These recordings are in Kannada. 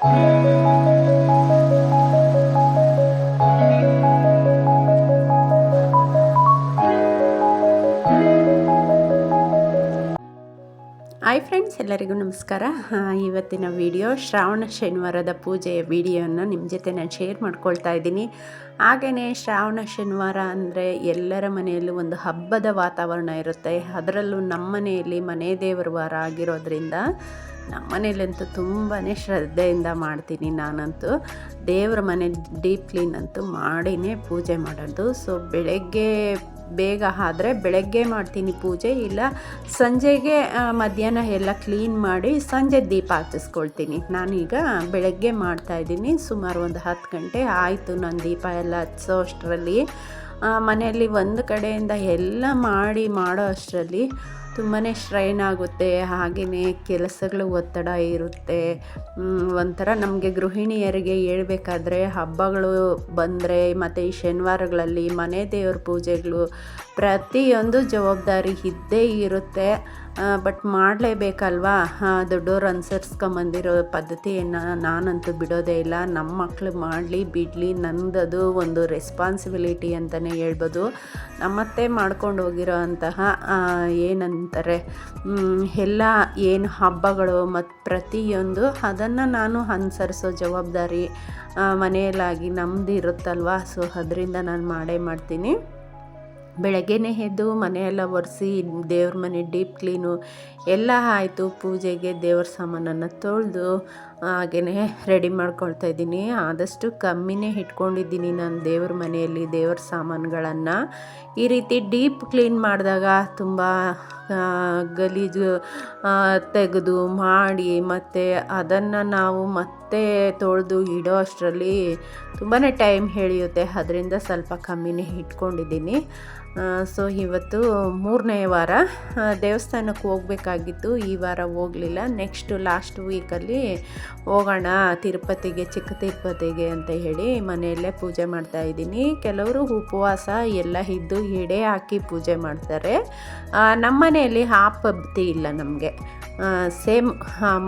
ಹಾಯ್ ಫ್ರೆಂಡ್ಸ್ ಎಲ್ಲರಿಗೂ ನಮಸ್ಕಾರ. ಇವತ್ತಿನ ವಿಡಿಯೋ ಶ್ರಾವಣ ಶನಿವಾರದ ಪೂಜೆಯ ವಿಡಿಯೋನ ನಿಮ್ಮ ಜೊತೆ ನಾನು ಶೇರ್ ಮಾಡ್ಕೊಳ್ತಾ ಇದ್ದೀನಿ. ಹಾಗೆಯೇ ಶ್ರಾವಣ ಶನಿವಾರ ಅಂದರೆ ಎಲ್ಲರ ಮನೆಯಲ್ಲೂ ಒಂದು ಹಬ್ಬದ ವಾತಾವರಣ ಇರುತ್ತೆ. ಅದರಲ್ಲೂ ನಮ್ಮ ಮನೆಯಲ್ಲಿ ಮನೆ ದೇವರ ವಾರ ಆಗಿರೋದ್ರಿಂದ ನಮ್ಮ ಮನೇಲಂತೂ ತುಂಬಾ ಶ್ರದ್ಧೆಯಿಂದ ಮಾಡ್ತೀನಿ ನಾನಂತೂ. ದೇವರ ಮನೆ ಡೀಪ್ ಕ್ಲೀನ್ ಅಂತೂ ಮಾಡಿನೇ ಪೂಜೆ ಮಾಡೋದು. ಸೊ ಬೆಳಗ್ಗೆ ಬೇಗ ಆದರೆ ಬೆಳಗ್ಗೆ ಮಾಡ್ತೀನಿ ಪೂಜೆ, ಇಲ್ಲ ಸಂಜೆಗೆ ಮಧ್ಯಾಹ್ನ ಎಲ್ಲ ಕ್ಲೀನ್ ಮಾಡಿ ಸಂಜೆ ದೀಪ ಹಚ್ಚಿಸ್ಕೊಳ್ತೀನಿ. ನಾನೀಗ ಬೆಳಗ್ಗೆ ಮಾಡ್ತಾಯಿದ್ದೀನಿ ಸುಮಾರು ಒಂದು ಹತ್ತು ಗಂಟೆ ಆಯಿತು ನಾನು ದೀಪ ಎಲ್ಲ ಹಚ್ಚೋ ಅಷ್ಟರಲ್ಲಿ ಮನೆಯಲ್ಲಿ ಒಂದು ಕಡೆಯಿಂದ ಎಲ್ಲ ಮಾಡಿ ಮಾಡೋ ಅಷ್ಟರಲ್ಲಿ ತುಂಬಾ ಸ್ಟ್ರೈನ್ ಆಗುತ್ತೆ ಹಾಗೆಯೇ ಕೆಲಸಗಳು ಒತ್ತಡ ಇರುತ್ತೆ. ಒಂಥರ ನಮಗೆ ಗೃಹಿಣಿಯರಿಗೆ ಹೇಳ್ಬೇಕಾದ್ರೆ ಹಬ್ಬಗಳು ಬಂದರೆ ಮತ್ತು ಈ ಶನಿವಾರಗಳಲ್ಲಿ ಮನೆ ದೇವ್ರ ಪೂಜೆಗಳು ಪ್ರತಿಯೊಂದು ಜವಾಬ್ದಾರಿ ಇದ್ದೇ ಇರುತ್ತೆ. ಬಟ್ ಮಾಡಲೇಬೇಕಲ್ವಾ? ದೊಡ್ಡೋರು ಅನುಸರಿಸ್ಕೊಂಬಂದಿರೋ ಪದ್ಧತಿಯನ್ನು ನಾನಂತೂ ಬಿಡೋದೇ ಇಲ್ಲ. ನಮ್ಮ ಮಕ್ಕಳು ಮಾಡಲಿ, ಬಿಡಲಿ, ನಂದದು ಒಂದು ರೆಸ್ಪಾನ್ಸಿಬಿಲಿಟಿ ಅಂತಲೇ ಹೇಳ್ಬೋದು. ನಮ್ಮತ್ತೆ ಮಾಡ್ಕೊಂಡು ಹೋಗಿರೋ ಅಂತಹ ಏನಂತಾರೆ ಎಲ್ಲ ಏನು ಹಬ್ಬಗಳು ಮತ್ತು ಪ್ರತಿಯೊಂದು ಅದನ್ನು ನಾನು ಅನುಸರಿಸೋ ಜವಾಬ್ದಾರಿ ಮನೆಯಲ್ಲಾಗಿ ನಮ್ಮದು ಇರುತ್ತಲ್ವ ಸೊ ಅದರಿಂದ ನಾನು ಮಾಡೇ ಮಾಡ್ತೀನಿ. ಬೆಳಗ್ಗೆನೇ ಎದ್ದು ಮನೆಯೆಲ್ಲ ಒರೆಸಿ ದೇವ್ರ ಮನೆ ಡೀಪ್ ಕ್ಲೀನು ಎಲ್ಲ ಆಯಿತು. ಪೂಜೆಗೆ ದೇವ್ರ ಸಾಮಾನನ್ನು ತೊಳೆದು ಹಾಗೆಯೇ ರೆಡಿ ಮಾಡ್ಕೊಳ್ತಾ ಇದ್ದೀನಿ. ಆದಷ್ಟು ಕಮ್ಮಿನೇ ಇಟ್ಕೊಂಡಿದ್ದೀನಿ ನಾನು ದೇವ್ರ ಮನೆಯಲ್ಲಿ, ದೇವ್ರ ಸಾಮಾನುಗಳನ್ನು. ಈ ರೀತಿ ಡೀಪ್ ಕ್ಲೀನ್ ಮಾಡಿದಾಗ ತುಂಬ ಗಲೀಜು ತೆಗೆದು ಮಾಡಿ ಮತ್ತು ಅದನ್ನು ನಾವು ಮತ್ತೆ ತೊಳೆದು ಇಡೋ ಅಷ್ಟರಲ್ಲಿ ತುಂಬಾ ಟೈಮ್ ಹೇಳಿಯುತ್ತೆ. ಅದರಿಂದ ಸ್ವಲ್ಪ ಕಮ್ಮಿನೇ ಇಟ್ಕೊಂಡಿದ್ದೀನಿ. ಸೊ ಇವತ್ತು ಮೂರನೇ ವಾರ ದೇವಸ್ಥಾನಕ್ಕೆ ಹೋಗಬೇಕಾಗಿತ್ತು. ಈ ವಾರ ಹೋಗಲಿಲ್ಲ. ನೆಕ್ಸ್ಟು ಲಾಸ್ಟ್ ವೀಕಲ್ಲಿ ಹೋಗೋಣ ತಿರುಪತಿಗೆ, ಚಿಕ್ಕ ತಿರುಪತಿಗೆ ಅಂತ ಹೇಳಿ ಮನೆಯಲ್ಲೇ ಪೂಜೆ ಮಾಡ್ತಾ ಇದ್ದೀನಿ. ಕೆಲವರು ಉಪವಾಸ ಎಲ್ಲ ಇದ್ದು ಎಡೆ ಹಾಕಿ ಪೂಜೆ ಮಾಡ್ತಾರೆ. ನಮ್ಮ ಮನೆಯಲ್ಲಿ ಆ ಪದ್ಧತಿ ಇಲ್ಲ ನಮಗೆ. ಸೇಮ್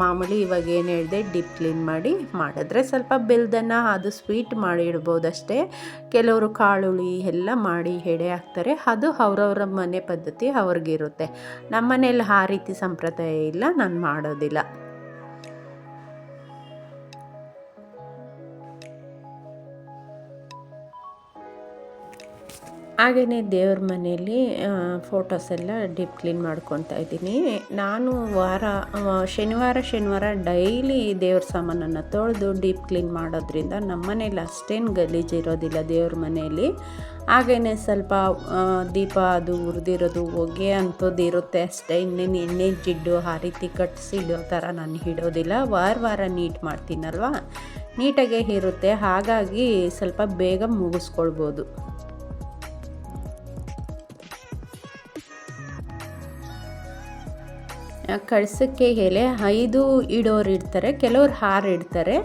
ಮಾಮೂಲಿ ಇವಾಗ ಏನು ಹೇಳಿದೆ, ಡಿಪ್ ಕ್ಲೀನ್ ಮಾಡಿ ಮಾಡಿದ್ರೆ ಸ್ವಲ್ಪ ಬೆಲ್ದನ್ನು ಅದು ಸ್ವೀಟ್ ಮಾಡಿ ಇಡ್ಬೋದಷ್ಟೇ. ಕೆಲವರು ಕಾಳುಳಿ ಎಲ್ಲ ಮಾಡಿ ಎಡೆ ಹಾಕ್ತಾರೆ. ಅದು ಅವರವರ ಮನೆ ಪದ್ಧತಿ ಅವ್ರಿಗಿರುತ್ತೆ. ನಮ್ಮ ಮನೆಯಲ್ಲಿ ಆ ರೀತಿ ಸಂಪ್ರದಾಯ ಇಲ್ಲ, ನಾನು ಮಾಡೋದಿಲ್ಲ. ಹಾಗೆಯೇ ದೇವ್ರ ಮನೆಯಲ್ಲಿ ಫೋಟೋಸ್ ಎಲ್ಲ ಡೀಪ್ ಕ್ಲೀನ್ ಮಾಡ್ಕೊತಾ ಇದ್ದೀನಿ. ನಾನು ವಾರ ಶನಿವಾರ ಶನಿವಾರ ಡೈಲಿ ದೇವ್ರ ಸಾಮಾನನ್ನು ತೊಳೆದು ಡೀಪ್ ಕ್ಲೀನ್ ಮಾಡೋದ್ರಿಂದ ನಮ್ಮ ಮನೇಲಿ ಅಷ್ಟೇನು ಗಲೀಜು ಇರೋದಿಲ್ಲ ದೇವ್ರ ಮನೆಯಲ್ಲಿ. ಹಾಗೆಯೇ ಸ್ವಲ್ಪ ದೀಪ ಅದು ಉರಿದಿರೋದು ಹೊಗೆ ಅಂಥದ್ದು ಇರುತ್ತೆ ಅಷ್ಟೇ. ಇನ್ನೇನು ಎಣ್ಣೆ, ಜಿಡ್ಡು, ಆ ರೀತಿ ಕಟ್ಟಿಸಿಡೋ ಥರ ನಾನು ಇಡೋದಿಲ್ಲ ವಾರ ವಾರ ನೀಟ್ ಮಾಡ್ತೀನಲ್ವಾ? ನೀಟಾಗೇ ಇರುತ್ತೆ. ಹಾಗಾಗಿ ಸ್ವಲ್ಪ ಬೇಗ ಮುಗಿಸ್ಕೊಳ್ಬೋದು. ಕಳ್ಸಕ್ಕೆ ಎಲೆ ಐದು ಇಡೋರು ಇಡ್ತಾರೆ, ಕೆಲವ್ರು ಹಾರು ಇಡ್ತಾರೆ.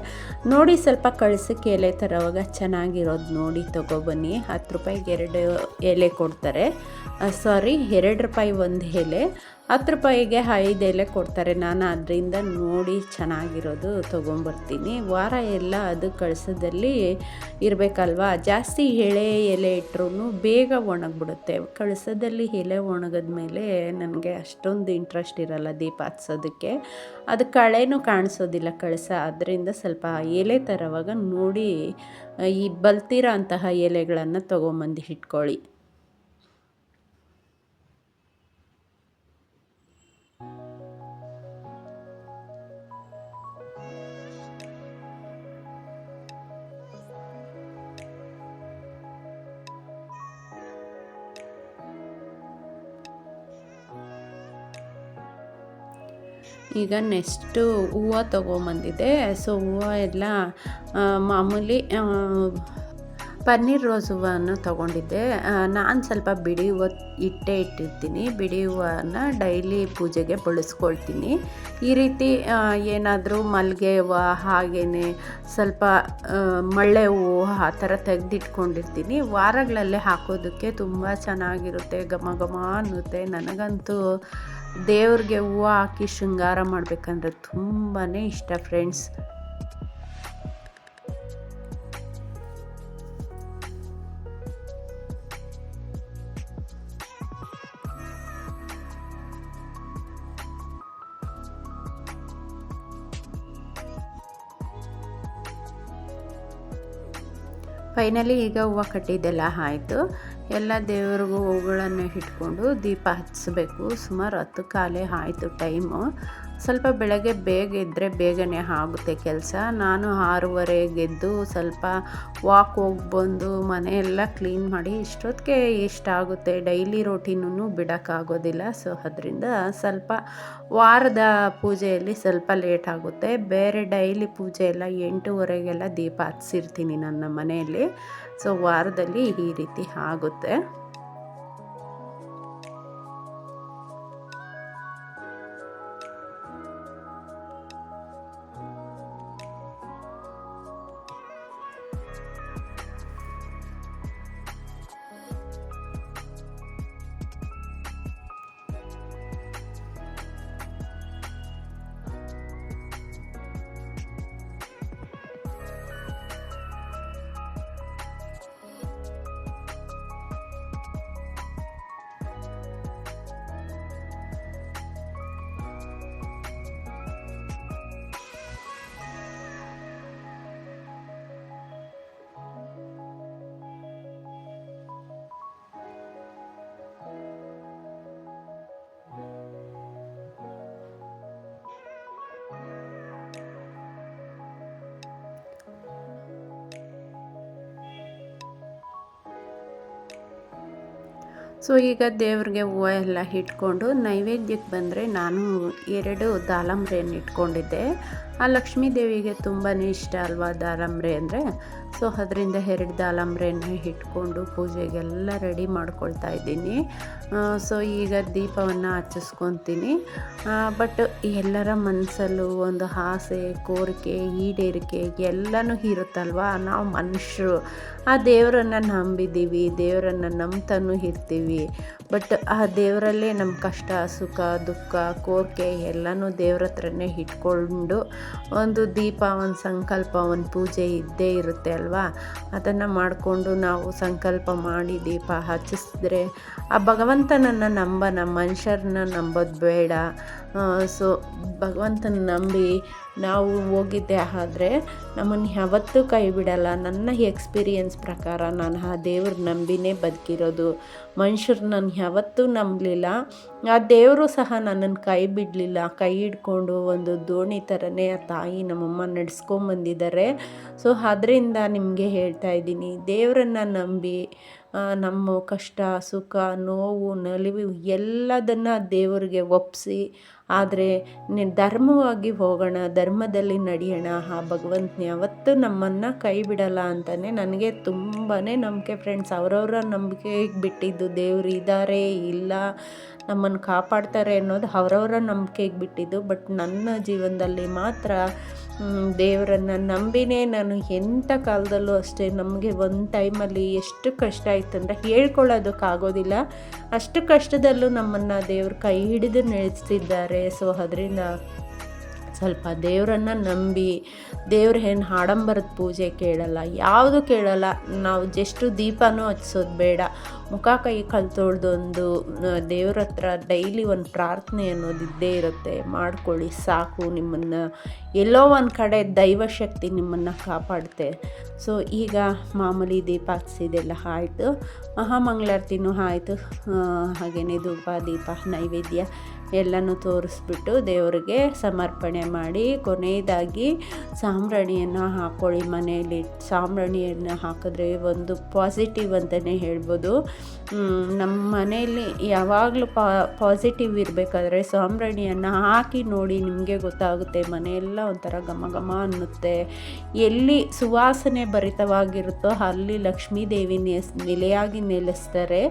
ನೋಡಿ ಸ್ವಲ್ಪ ಕಳಸಕ್ಕೆ ಎಲೆ ತರೋವಾಗ ಚೆನ್ನಾಗಿರೋದು ನೋಡಿ ತೊಗೊಬನ್ನಿ. ಹತ್ತು ರೂಪಾಯಿಗೆ ಎರಡು ಎಲೆ ಕೊಡ್ತಾರೆ. ಸಾರಿ ಎರಡು ರೂಪಾಯಿ ಒಂದು ಎಲೆ. ಹತ್ತು ರೂಪಾಯಿಗೆ ಐದು ಎಲೆ ಕೊಡ್ತಾರೆ. ನಾನು ಅದರಿಂದ ನೋಡಿ ಚೆನ್ನಾಗಿರೋದು ತೊಗೊಂಬರ್ತೀನಿ ವಾರ ಎಲ್ಲ ಅದು ಕಳಸದಲ್ಲಿ ಇರಬೇಕಲ್ವ? ಜಾಸ್ತಿ ಎಳೆ, ಎಲೆ ಇಟ್ಟರೂ ಬೇಗ ಒಣಗಿಬಿಡುತ್ತೆ. ಕಳಸದಲ್ಲಿ ಎಲೆ ಒಣಗಿದ ಮೇಲೆ ನನಗೆ ಅಷ್ಟೊಂದು ಇಂಟ್ರೆಸ್ಟ್ ಇರಲ್ಲ ದೀಪ ಹಚ್ಚೋದಕ್ಕೆ. ಅದು ಕಳೆನೂ ಕಾಣಿಸೋದಿಲ್ಲ ಕಳಸ. ಅದರಿಂದ ಸ್ವಲ್ಪ ಎಲೆ ತರೋವಾಗ ನೋಡಿ, ಈ ಬಲ್ತಿರೋ ಅಂತಹ ಎಲೆಗಳನ್ನು ತೊಗೊಂಬಂದು ಇಟ್ಕೊಳ್ಳಿ. ಈಗ ನೆಕ್ಸ್ಟು ಹೂವು ತೊಗೊಂಬಂದಿದ್ದೆ. ಸೊ ಹೂವು ಎಲ್ಲ ಮಾಮೂಲಿ ಪನ್ನೀರ್ ರೋಸ್ ಹೂವನ್ನು ತೊಗೊಂಡಿದ್ದೆ. ನಾನು ಸ್ವಲ್ಪ ಬಿಡಿ ಹೂವು ಇಟ್ಟೇ ಇಟ್ಟಿರ್ತೀನಿ. ಬಿಡಿ ಹೂವನ್ನು ಡೈಲಿ ಪೂಜೆಗೆ ಬಳಸ್ಕೊಳ್ತೀನಿ. ಈ ರೀತಿ ಏನಾದರೂ ಮಲ್ಲಿಗೆ ಹೂವು ಹಾಗೇ ಸ್ವಲ್ಪ ಮಳ್ಳೆ ಹೂವು ಆ ಥರ ತೆಗೆದಿಟ್ಕೊಂಡಿರ್ತೀನಿ. ವಾರಗಳಲ್ಲೇ ಹಾಕೋದಕ್ಕೆ ತುಂಬ ಚೆನ್ನಾಗಿರುತ್ತೆ. ಘಮ ಘಮ ಅನ್ನುತ್ತೆ. ನನಗಂತೂ ದೇವ್ರಿಗೆ ಹೂವು ಹಾಕಿ ಶೃಂಗಾರ ಮಾಡಬೇಕಂದ್ರೆ ತುಂಬಾ ಇಷ್ಟ ಫ್ರೆಂಡ್ಸ್. ಫೈನಲಿ ಈಗ ಹೂವು ಕಟ್ಟಿದ್ದೆಲ್ಲ ಆಯಿತು. ಎಲ್ಲ ದೇವರಿಗೂ ಹೂಗಳನ್ನು ಇಟ್ಕೊಂಡು ದೀಪ ಹಚ್ಚಬೇಕು ಸುಮಾರು ಹತ್ತು ಕಾಲೇ ಆಯಿತು ಟೈಮು. ಸ್ವಲ್ಪ ಬೆಳಗ್ಗೆ ಬೇಗ ಇದ್ದರೆ ಬೇಗನೆ ಆಗುತ್ತೆ ಕೆಲಸ. ನಾನು ಆರೂವರೆಗೆ ಎದ್ದು ಸ್ವಲ್ಪ ವಾಕ್ ಹೋಗಿ ಬಂದು ಮನೆಯೆಲ್ಲ ಕ್ಲೀನ್ ಮಾಡಿ ಇಷ್ಟೊತ್ತಿಗೆ ಇಷ್ಟಾಗುತ್ತೆ ಡೈಲಿ ರೊಟೀನೂ ಬಿಡೋಕ್ಕಾಗೋದಿಲ್ಲ. ಸೊ ಅದರಿಂದ ಸ್ವಲ್ಪ ವಾರದ ಪೂಜೆಯಲ್ಲಿ ಸ್ವಲ್ಪ ಲೇಟ್ ಆಗುತ್ತೆ. ಬೇರೆ ಡೈಲಿ ಪೂಜೆ ಎಲ್ಲ ಎಂಟೂವರೆಗೆಲ್ಲ ದೀಪ ಹಚ್ಚಿರ್ತೀನಿ ನನ್ನ ಮನೆಯಲ್ಲಿ. ಸೊ ವಾರದಲ್ಲಿ ಈ ರೀತಿ ಆಗುತ್ತೆ. ಸೊ ಈಗ ದೇವ್ರಿಗೆ ಹೂವು ಎಲ್ಲ ಇಟ್ಕೊಂಡು ನೈವೇದ್ಯಕ್ಕೆ ಬಂದರೆ ನಾನು ಎರಡು ದಾಳಂಬ್ರೆಯನ್ನು ಇಟ್ಕೊಂಡಿದ್ದೆ. ಆ ಲಕ್ಷ್ಮೀ ದೇವಿಗೆ ತುಂಬಾ ಇಷ್ಟ ಅಲ್ವಾ ದಾಳಂಬ್ರೆ ಅಂದರೆ? ಸೊ ಅದರಿಂದ ಎರಡು ದಾಳಂಬ್ರೆನ ಇಟ್ಕೊಂಡು ಪೂಜೆಗೆಲ್ಲ ರೆಡಿ ಮಾಡ್ಕೊಳ್ತಾ ಇದ್ದೀನಿ. ಸೊ ಈಗ ದೀಪವನ್ನು ಹಚ್ಚಿಸ್ಕೊತೀನಿ. ಬಟ್ ಎಲ್ಲರ ಮನಸ್ಸಲ್ಲೂ ಒಂದು ಆಸೆ, ಕೋರಿಕೆ, ಈಡೇರಿಕೆ ಎಲ್ಲನೂ ಇರುತ್ತಲ್ವ? ನಾವು ಮನುಷ್ಯರು. ಆ ದೇವರನ್ನು ನಂಬಿದ್ದೀವಿ, ದೇವರನ್ನು ನಂಬ್ತಾನೂ ಇರ್ತೀವಿ. ಬಟ್ ಆ ದೇವರಲ್ಲೇ ನಮ್ಮ ಕಷ್ಟ, ಸುಖ, ದುಃಖ, ಕೋರಿಕೆ ಎಲ್ಲನೂ ದೇವ್ರ ಹತ್ರನೇ ಇಟ್ಕೊಂಡು ಒಂದು ದೀಪ, ಒಂದು ಸಂಕಲ್ಪ, ಒಂದು ಪೂಜೆ ಇದ್ದೇ ಇರುತ್ತೆ ಅಲ್ವಾ? ಅದನ್ನು ಮಾಡಿಕೊಂಡು ನಾವು ಸಂಕಲ್ಪ ಮಾಡಿ ದೀಪ ಹಚ್ಚಿಸಿದ್ರೆ ಆ ಭಗವಂತನನ್ನು ನಂಬನ ಮನುಷ್ಯರನ್ನ ನಂಬೋದು ಬೇಡ. ಸೊ ಭಗವಂತನ ನಂಬಿ ನಾವು ಹೋಗಿದ್ದೆ ಆದರೆ ನಮ್ಮನ್ನು ಯಾವತ್ತೂ ಕೈ ಬಿಡಲ್ಲ. ನನ್ನ ಎಕ್ಸ್ಪೀರಿಯನ್ಸ್ ಪ್ರಕಾರ ನಾನು ಆ ದೇವ್ರ ನಂಬಿನೇ ಬದುಕಿರೋದು. ಮನುಷ್ಯರು ನಾನು ಯಾವತ್ತೂ ನಂಬಲಿಲ್ಲ. ಆ ದೇವರು ಸಹ ನನ್ನನ್ನು ಕೈ ಬಿಡಲಿಲ್ಲ. ಕೈ ಹಿಡ್ಕೊಂಡು ಒಂದು ದೋಣಿ ಥರನೇ ಆ ತಾಯಿ ನಮ್ಮಮ್ಮ ನಡೆಸ್ಕೊಂಬಂದಿದ್ದಾರೆ. ಸೊ ಅದರಿಂದ ನಿಮಗೆ ಹೇಳ್ತಾ ಇದ್ದೀನಿ, ದೇವರನ್ನು ನಂಬಿ ನಮ್ಮ ಕಷ್ಟ, ಸುಖ, ನೋವು, ನಲಿವು ಎಲ್ಲದನ್ನು ದೇವರಿಗೆ ಒಪ್ಪಿಸಿ ಆದರೆ ಧರ್ಮವಾಗಿ ಹೋಗೋಣ, ಧರ್ಮದಲ್ಲಿ ನಡೆಯೋಣ, ಆ ಭಗವಂತನ ಯಾವತ್ತೂ ನಮ್ಮನ್ನು ಕೈ ಬಿಡಲ್ಲ ಅಂತಲೇ ನನಗೆ ತುಂಬಾ ನಂಬಿಕೆ ಫ್ರೆಂಡ್ಸ್ ಅವರವರ ನಂಬಿಕೆಗೆ ಬಿಟ್ಟಿದ್ದು ದೇವರು ಇದ್ದಾರೆ ಇಲ್ಲ, ನಮ್ಮನ್ನು ಕಾಪಾಡ್ತಾರೆ ಅನ್ನೋದು ಅವರವರ ನಂಬಿಕೆಗೆ ಬಿಟ್ಟಿದ್ದು ಬಟ್ ನನ್ನ ಜೀವನದಲ್ಲಿ ಮಾತ್ರ ದೇವರನ್ನು ನಂಬಿನೇ ನಾನು ಎಂಥ ಕಾಲದಲ್ಲೂ ಅಷ್ಟೇ ನಮಗೆ ಒಂದು ಟೈಮಲ್ಲಿ ಎಷ್ಟು ಕಷ್ಟ ಆಯ್ತು ಅಂದರೆ ಹೇಳ್ಕೊಳ್ಳೋದಕ್ಕಾಗೋದಿಲ್ಲ ಅಷ್ಟು ಕಷ್ಟದಲ್ಲೂ ನಮ್ಮನ್ನು ದೇವ್ರ ಕೈ ಹಿಡಿದು ನಡೆಸ್ತಿದ್ದಾರೆ ಸೊ ಅದರಿಂದ ಸ್ವಲ್ಪ ದೇವರನ್ನು ನಂಬಿ, ದೇವ್ರ ಏನು ಹಾಡಂಬರದ ಪೂಜೆ ಕೇಳಲ್ಲ, ಯಾವುದು ಕೇಳಲ್ಲ. ನಾವು ಜಸ್ಟು ದೀಪನೂ ಹಚ್ಸೋದು ಬೇಡ. ಮುಖ ಕೈ ಕಲ್ ತೊಳ್ದೊಂದು ದೇವ್ರ ಹತ್ರ ಡೈಲಿ ಒಂದು ಪ್ರಾರ್ಥನೆ ಅನ್ನೋದು ಇದ್ದೇ ಇರುತ್ತೆ. ಮಾಡ್ಕೊಳ್ಳಿ, ಸಾಕು ನಿಮ್ಮನ್ನು. ಎಲ್ಲೋ ಒಂದು ಕಡೆ ದೈವಶಕ್ತಿ ನಿಮ್ಮನ್ನು ಕಾಪಾಡುತ್ತೆ ಸೊ, ಈಗ ಮಾಮೂಲಿ ದೀಪ ಹಚ್ಚಿದೆಲ್ಲ ಆಯಿತು. ಮಹಾಮಂಗಳಾರತಿನೂ ಆಯಿತು. ಹಾಗೆಯೇ ಧೂಪ ದೀಪ ನೈವೇದ್ಯ. ಎಲ್ಲನೂ ತೋರಿಸ್ಬಿಟ್ಟು ದೇವರಿಗೆ ಸಮರ್ಪಣೆ ಮಾಡಿ ಕೊನೆಯದಾಗಿ ಸಾಂಬ್ರಾಣಿಯನ್ನು ಹಾಕ್ಕೊಳ್ಳಿ ಮನೆಯಲ್ಲಿ. ಸಾಂಬ್ರಾಣಿಯನ್ನು ಹಾಕಿದ್ರೆ ಒಂದು ಪಾಸಿಟಿವ್ ಅಂತಲೇ ಹೇಳ್ಬೋದು. ನಮ್ಮ ಮನೆಯಲ್ಲಿ ಯಾವಾಗಲೂ ಪಾಸಿಟಿವ್ ಇರಬೇಕಾದ್ರೆ ಸಾಂಬ್ರಾಣಿಯನ್ನು ಹಾಕಿ ನೋಡಿ ನಿಮಗೆ ಗೊತ್ತಾಗುತ್ತೆ. ಮನೆಯೆಲ್ಲ ಒಂಥರ ಘಮ ಘಮ ಅನ್ನುತ್ತೆ. ಎಲ್ಲಿ ಸುವಾಸನೆ ಭರಿತವಾಗಿರುತ್ತೋ ಅಲ್ಲಿ ಲಕ್ಷ್ಮೀ ದೇವಿ ನೆಲೆಯಾಗಿ ನೆಲೆಸ್ತಾರೆ.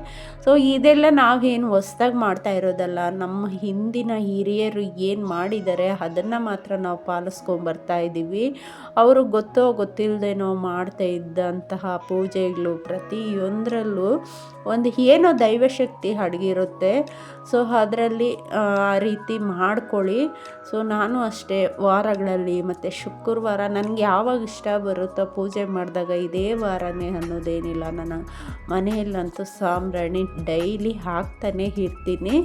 ಸೊ ಇದೆಲ್ಲ ನಾವೇನು ಹೊಸ್ದಾಗಿ ಮಾಡ್ತಾ ಇರೋದಲ್ಲ, ನಮ್ಮ ಹಿಂದಿನ ಹಿರಿಯರು ಏನು ಮಾಡಿದ್ದಾರೆ ಅದನ್ನು ಮಾತ್ರ ನಾವು ಪಾಲಿಸ್ಕೊಂಬರ್ತಾ ಇದ್ದೀವಿ ಅವರು ಗೊತ್ತೋ ಗೊತ್ತಿಲ್ಲದೇನೋ ಮಾಡ್ತಾ ಇದ್ದಂತಹ ಪೂಜೆಗಳು ಪ್ರತಿಯೊಂದರಲ್ಲೂ ಒಂದು ಏನೋ ದೈವಶಕ್ತಿ ಅಡಗಿರುತ್ತೆ. ಸೊ, ಅದರಲ್ಲಿ, ಆ ರೀತಿ ಮಾಡ್ಕೊಳ್ಳಿ. ಸೊ, ನಾನು ಅಷ್ಟೇ ವಾರಗಳಲ್ಲಿ ಮತ್ತು ಶುಕ್ರವಾರ ನನಗೆ ಯಾವಾಗ ಇಷ್ಟ ಬರುತ್ತೋ ಪೂಜೆ ಮಾಡಿದಾಗ ಇದೇ ವಾರನೇ ಅನ್ನೋದೇನಿಲ್ಲ. ನಾನು ಮನೆಯಲ್ಲಂತೂ ಸಾಂಬ್ರಾಣಿ ಡೈಲಿ ಹಾಕ್ತಾನೆ ಇರ್ತೀನಿ.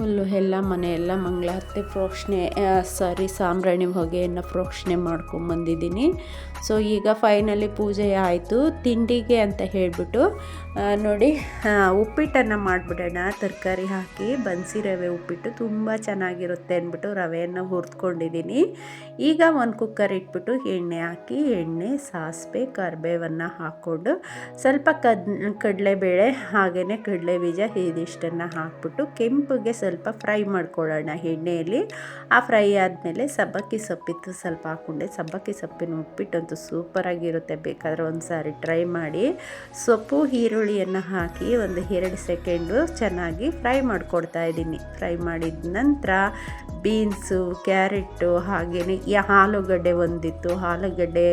ಫುಲ್ಲು ಎಲ್ಲ ಮನೆಯೆಲ್ಲ ಮಂಗಳಾರತಿ ಪ್ರೋಕ್ಷಣೆ ಸಾರಿ ಸಾಂಬ್ರಾಣಿ ಹೊಗೆಯನ್ನು ಪ್ರೋಕ್ಷಣೆ ಮಾಡ್ಕೊಂಬಂದಿದ್ದೀನಿ. ಸೊ ಈಗ ಫೈನಲಿ ಪೂಜೆ ಆಯಿತು. ತಿಂಡಿಗೆ ಅಂತ ಹೇಳಿಬಿಟ್ಟು ನೋಡಿ ಉಪ್ಪಿಟ್ಟನ್ನು ಮಾಡಿಬಿಡೋಣ. ತರಕಾರಿ ಹಾಕಿ, ಬನ್ಸಿ ರವೆ ಉಪ್ಪಿಟ್ಟು ತುಂಬ ಚೆನ್ನಾಗಿರುತ್ತೆ ಅಂದ್ಬಿಟ್ಟು ರವೆಯನ್ನು ಹುರಿದ್ಕೊಂಡಿದ್ದೀನಿ ಈಗ ಒಂದು ಕುಕ್ಕರ್ ಇಟ್ಬಿಟ್ಟು ಎಣ್ಣೆ ಹಾಕಿ, ಎಣ್ಣೆ, ಸಾಸಿವೆ, ಕರ್ಬೇವನ್ನು ಹಾಕ್ಕೊಂಡು ಸ್ವಲ್ಪ ಕದ್, ಕಡಲೆಬೇಳೆ ಹಾಗೆಯೇ ಕಡಲೆ ಬೀಜ ಇದಿಷ್ಟನ್ನು ಹಾಕ್ಬಿಟ್ಟು ಕೆಂಪುಗೆ ಸ್ವಲ್ಪ ಫ್ರೈ ಮಾಡ್ಕೊಳ್ಳೋಣ ಎಣ್ಣೆಯಲ್ಲಿ. ಆ ಫ್ರೈ ಆದಮೇಲೆ ಸಬ್ಬಕ್ಕಿ ಸೊಪ್ಪಿತ್ತು ಸ್ವಲ್ಪ ಹಾಕ್ಕೊಂಡೆ. ಸಬ್ಬಕ್ಕಿ ಸೊಪ್ಪಿನ ಉಪ್ಪಿಟ್ಟಂತೂ ಸೂಪರಾಗಿರುತ್ತೆ ಬೇಕಾದರೆ ಒಂದು ಸಾರಿ ಟ್ರೈ ಮಾಡಿ. ಸೊಪ್ಪು, ಈರುಳ್ಳಿಯನ್ನು ಹಾಕಿ ಒಂದು ಎರಡು ಸೆಕೆಂಡು ಚೆನ್ನಾಗಿ ಫ್ರೈ ಮಾಡಿಕೊಡ್ತಾ ಇದ್ದೀನಿ. ಫ್ರೈ ಮಾಡಿದ ನಂತರ ಬೀನ್ಸು, ಕ್ಯಾರೆಟು ಹಾಗೆಯೇ ಈ ಆಲೂಗಡ್ಡೆ ಒಂದಿತ್ತು. ಆಲೂಗಡ್ಡೆ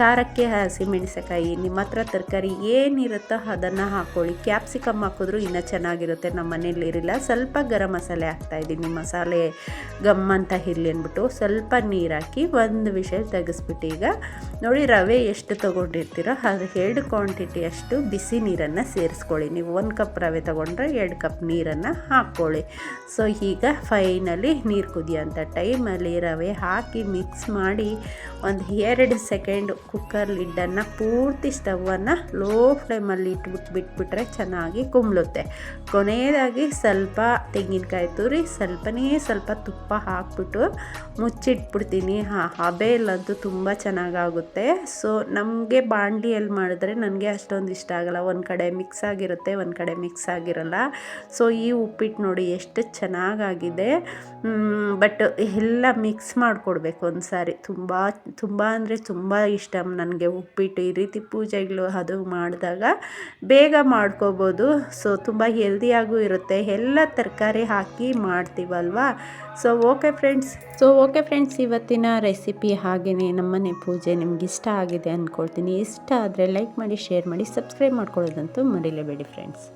ಖಾರಕ್ಕೆ ಹಸಿಮೆಣಸಕಾಯಿ ನಿಮ್ಮ ಹತ್ರ ತರಕಾರಿ ಏನಿರುತ್ತೋ ಅದನ್ನು ಹಾಕ್ಕೊಳ್ಳಿ ಕ್ಯಾಪ್ಸಿಕಮ್ ಹಾಕಿದ್ರು ಇನ್ನೂ ಚೆನ್ನಾಗಿರುತ್ತೆ. ನಮ್ಮ ಮನೇಲಿ ಇರಲಿಲ್ಲ ಸ್ವಲ್ಪ ಗರಂ ಮಸಾಲೆ ಹಾಕ್ತಾಯಿದ್ದೀನಿ ಮಸಾಲೆ ಗಮ್ ಅಂತ ಇರಲಿ ಅಂದ್ಬಿಟ್ಟು ಸ್ವಲ್ಪ ನೀರು ಹಾಕಿ ಒಂದು ವಿಷಯ ತೆಗೆಸ್ಬಿಟ್ಟು ಈಗ ನೋಡಿ ರವೆ ಎಷ್ಟು ತೊಗೊಂಡಿರ್ತೀರೋ ಅದು ಎರಡು ಕ್ವಾಂಟಿಟಿ ಅಷ್ಟು ಬಿಸಿ ನೀರನ್ನು ಸೇರಿಸ್ಕೊಳ್ಳಿ. ನೀವು ಒಂದು ಕಪ್ ರವೆ ತೊಗೊಂಡ್ರೆ ಎರಡು ಕಪ್ ನೀರನ್ನು ಹಾಕ್ಕೊಳ್ಳಿ ಸೊ ಈಗ ಫೈನಲಿ ನೀರು ಕುದಿಯೋಂಥ ಟೈಮಲ್ಲಿ ರವೆ ಹಾಕಿ ಮಿಕ್ಸ್ ಮಾಡಿ ಒಂದು ಎರಡು ಸೆಕೆಂಡ್ ಕುಕ್ಕರ್ ಲಿಡ್ಡನ್ನು ಪೂರ್ತಿ ಸ್ಟವನ್ನು ಲೋ ಫ್ಲೇಮಲ್ಲಿ ಇಟ್ಬಿಟ್ಟು ಬಿಟ್ಬಿಟ್ರೆ ಚೆನ್ನಾಗಿ ಕುಂಬ್ಳುತ್ತೆ. ಕೊನೆಯದಾಗಿ ಸ್ವಲ್ಪ ತೆಂಗಿನಕಾಯಿ ತುರಿ, ಸ್ವಲ್ಪನೇ ಸ್ವಲ್ಪ ತುಪ್ಪ ಹಾಕ್ಬಿಟ್ಟು ಮುಚ್ಚಿಟ್ಬಿಡ್ತೀನಿ. ಹಾಂ ಹಬೆಯಲ್ಲಂತೂ ತುಂಬ ಚೆನ್ನಾಗಾಗುತ್ತೆ. ಸೊ ನಮಗೆ ಬಾಣಲಿಯಲ್ಲಿ ಮಾಡಿದ್ರೆ ನನಗೆ ಅಷ್ಟೊಂದು ಇಷ್ಟ ಆಗಲ್ಲ. ಒಂದು ಕಡೆ ಮಿಕ್ಸ್ ಆಗಿರುತ್ತೆ, ಒಂದು ಕಡೆ ಮಿಕ್ಸ್ ಆಗಿರಲ್ಲ. ಸೊ ಈ ಉಪ್ಪಿಟ್ಟು ನೋಡಿ ಎಷ್ಟು ಚೆನ್ನಾಗಾಗಿದೆ. ಬಟ್ ಎಲ್ಲ ಮಿಕ್ಸ್ ಮಾಡಿಕೊಡ್ಬೇಕು ಒಂದು ಸಾರಿ ತುಂಬ ತುಂಬ ಅಂದರೆ ತುಂಬ ಇಷ್ಟ ನನಗೆ ಉಪ್ಪಿಟ್ಟು. ಈ ರೀತಿ ಪೂಜೆಗಳು ಅದು ಮಾಡಿದಾಗ ಬೇಗ ಮಾಡ್ಕೋಬೋದು. ಸೊ ತುಂಬ ಹೆಲ್ದಿಯಾಗೂ ಇರುತ್ತೆ. ಎಲ್ಲ ತರಕಾರಿ ಹಾಕಿ ಮಾಡ್ತೀವಲ್ವಾ? So okay friends so okay friends ಇವತ್ತಿನ ರೆಸಿಪಿ ಹಾಗೆಯೇ ನಮ್ಮನೆ ಪೂಜೆ ನಿಮ್ಗೆ ಇಷ್ಟ ಆಗಿದೆ ಅಂದ್ಕೊಳ್ತೀನಿ ಇಷ್ಟ ಆದರೆ ಲೈಕ್ ಮಾಡಿ ಶೇರ್ ಮಾಡಿ ಸಬ್ಸ್ಕ್ರೈಬ್ ಮಾಡ್ಕೊಳ್ಳೋದಂತೂ ಮರಿಲೇಬೇಡಿ ಫ್ರೆಂಡ್ಸ್